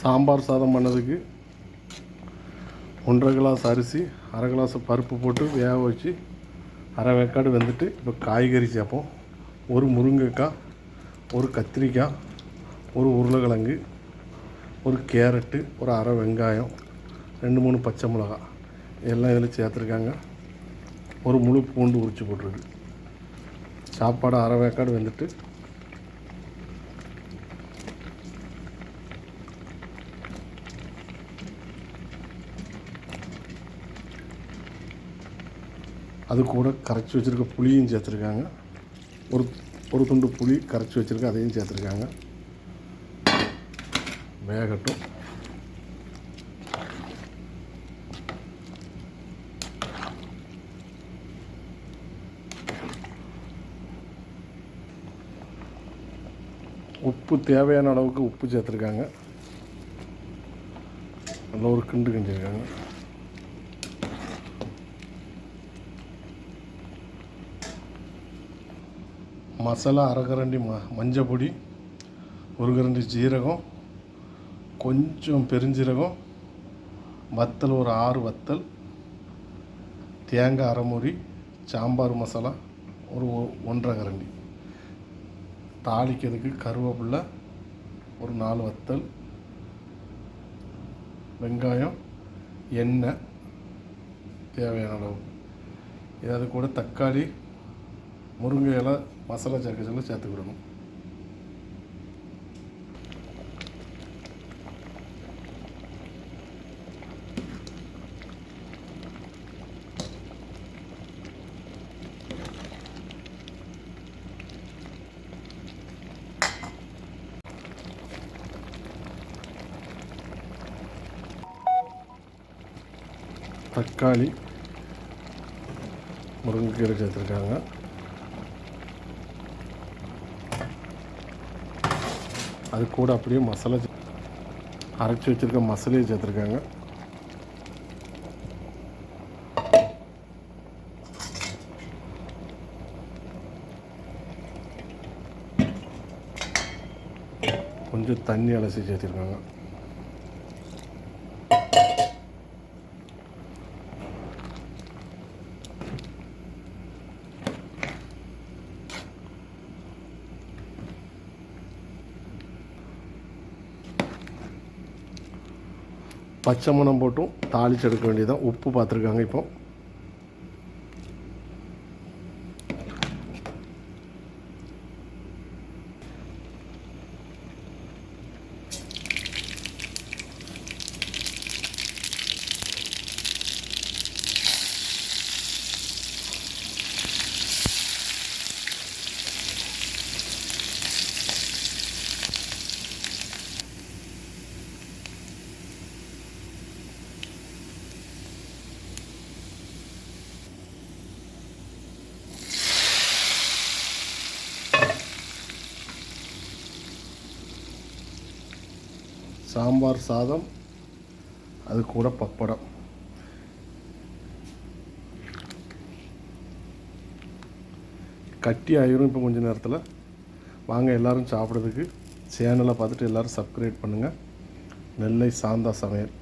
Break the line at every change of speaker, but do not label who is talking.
சாம்பார் சாதம் பண்ணதுக்கு ஒன்றரை கிளாஸ் அரிசி அரை கிளாஸ் பருப்பு போட்டு வேக வச்சு அரை வேக்காடு வெந்துட்டு இப்போ காய்கறி சேர்ப்போம். ஒரு முருங்கைக்காய் ஒரு கத்திரிக்காய் ஒரு உருளைக்கிழங்கு ஒரு கேரட்டு ஒரு அரை வெங்காயம் ரெண்டு மூணு பச்சை மிளகா. எல்லாம் இதில் சேர்த்துருக்காங்க. ஒரு முழு பூண்டு உரிச்சு போட்டிருக்கு. சாப்பாடு அரை வேக்காடு வெந்துட்டு அது கூட கரைச்சி வச்சுருக்க புளியும் சேர்த்துருக்காங்க. ஒரு ஒரு துண்டு புளி கரைச்சி வச்சுருக்க அதையும் சேர்த்துருக்காங்க. வேகட்டும். உப்பு தேவையான அளவுக்கு உப்பு சேர்த்துருக்காங்க. நல்ல ஒரு கிண்டு கிண்டிருக்காங்க. மசாலா அரை கரண்டி ம மஞ்சள் பொடி ஒரு கரண்டி ஜீரகம் கொஞ்சம் பெருஞ்சீரகம் வத்தல் ஒரு ஆறு வத்தல் தேங்காய் அரைமுறி சாம்பார் மசாலா ஒரு ஒ- ஒன்றரை கரண்டி. தாளிக்கிறதுக்கு கருவேப்பில்லை ஒரு நாலு வத்தல் வெங்காயம் எண்ணெய் தேவையான அளவு. இது அது கூட தக்காளி முருங்கை இலை மசாலா சேர்க்க சொல்ல சேர்த்துக்கிடணும் தக்காளி முருங்கைக்கீரை சேர்த்துருக்காங்க அது கூட அப்படியே மசாலா அரைச்சி வச்சுருக்க மசாலையை சேர்த்துருக்காங்க. கொஞ்சம் தண்ணி அலசி சேர்த்துருக்காங்க. பச்சை மணம் போட்டும் தாளிச்சு எடுக்க வேண்டியதான் உப்பு பார்த்துருக்காங்க இப்போ. சாம்பார் சாதம் அது கூட பப்படம். கட்டி ஆயிரும் இப்போ கொஞ்ச நேரத்தில். வாங்க எல்லாரும் சாப்பிட்றதுக்கு சேனலை பார்த்துட்டு எல்லோரும் சப்ஸ்கிரைப் பண்ணுங்கள் நெல்லை சாந்தா சமையல்.